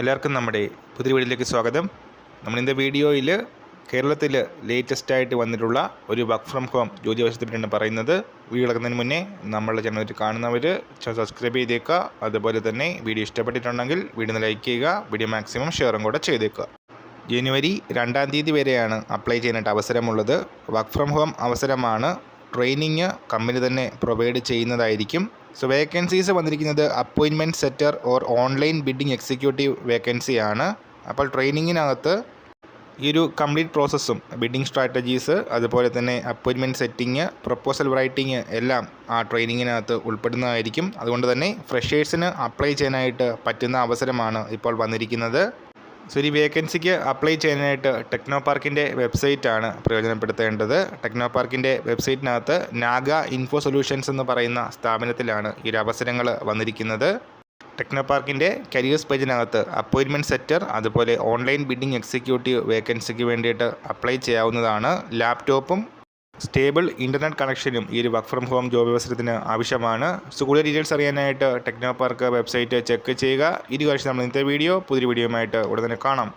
എല്ലാവർക്കും നമ്മുടെ പുതിയ വീഡിയോയിലേക്ക് സ്വാഗതം. നമ്മളിന്റെ വീഡിയോയിൽ കേരളത്തിൽ ലേറ്റസ്റ്റ് ആയിട്ട് വന്നിട്ടുള്ള ഒരു വർക്ക് ഫ്രം ഹോം ജോലി പറ്റിയാണ് പറയുന്നത്. വീഡിയോ കിടക്കുന്നതിന് മുന്നേ നമ്മളുടെ ചാനൽ കാണുന്നവർ സബ്സ്ക്രൈബ് ചെയ്തേക്കുക. അതുപോലെ തന്നെ വീഡിയോ ഇഷ്ടപ്പെട്ടിട്ടുണ്ടെങ്കിൽ വീഡിയോ ലൈക്ക് ചെയ്യുക. വീഡിയോ മാക്സിമം ഷെയറും കൂടെ ചെയ്തേക്കുക. ജനുവരി രണ്ടാം തീയതി വരെയാണ് അപ്ലൈ ചെയ്യാനായിട്ട് അവസരമുള്ളത്. വർക്ക് ഫ്രം ഹോം അവസരമാണ്. ട്രെയിനിങ് കമ്പനി തന്നെ പ്രൊവൈഡ് ചെയ്യുന്നതായിരിക്കും. സോ വേക്കൻസീസ് വന്നിരിക്കുന്നത് അപ്പോയിൻമെന്റ് setter or online bidding executive വേക്കൻസിയാണ് അപ്പോൾ ട്രെയിനിങ്ങിനകത്ത് ഈ ഒരു കംപ്ലീറ്റ് പ്രോസസ്സും ബിഡിംഗ് സ്ട്രാറ്റജീസ് അതുപോലെ തന്നെ അപ്പോയിൻമെന്റ് സെറ്റിങ് പ്രപ്പോസൽ റൈറ്റിംഗ് എല്ലാം ആ ട്രെയിനിങ്ങിനകത്ത് ഉൾപ്പെടുന്നതായിരിക്കും. അതുകൊണ്ട് തന്നെ ഫ്രഷേഴ്സിന് അപ്ലൈ ചെയ്യാനായിട്ട് പറ്റുന്ന അവസരമാണ് ഇപ്പോൾ വന്നിരിക്കുന്നത്. സോ ഈ വേക്കൻസിക്ക് അപ്ലൈ ചെയ്യാനായിട്ട് ടെക്നോ പാർക്കിന്റെ വെബ്സൈറ്റാണ് പ്രയോജനപ്പെടുത്തേണ്ടത്. ടെക്നോ പാർക്കിന്റെ വെബ്സൈറ്റിനകത്ത് നാഗ ഇൻഫോ സൊല്യൂഷൻസ് എന്ന് പറയുന്ന സ്ഥാപനത്തിലാണ് ഈ ഒരു അവസരങ്ങൾ വന്നിരിക്കുന്നത്. ടെക്നോ പാർക്കിന്റെ കരിയേഴ്സ് പേജിനകത്ത് അപ്പോയിൻമെന്റ് സെറ്റർ അതുപോലെ ഓൺലൈൻ ബിഡിംഗ് എക്സിക്യൂട്ടീവ് വേക്കൻസിക്ക് വേണ്ടിയിട്ട് അപ്ലൈ ചെയ്യാവുന്നതാണ്. ലാപ്ടോപ്പും സ്റ്റേബിൾ ഇന്റർനെറ്റ് കണക്ഷനും ഈ ഒരു വർക്ക് ഫ്രം ഹോം ജോബ് അവസരത്തിന് ആവശ്യമാണ്. സോ കൂടുതൽ ഡീറ്റെയിൽസ് അറിയാനായിട്ട് ടെക്നോ പാർക്ക് വെബ്സൈറ്റ് ചെക്ക് ചെയ്യുക. ഇത് നമ്മൾ ഇന്നത്തെ വീഡിയോ പുതിയ വീഡിയോയുമായിട്ട് ഉടനെ കാണാം.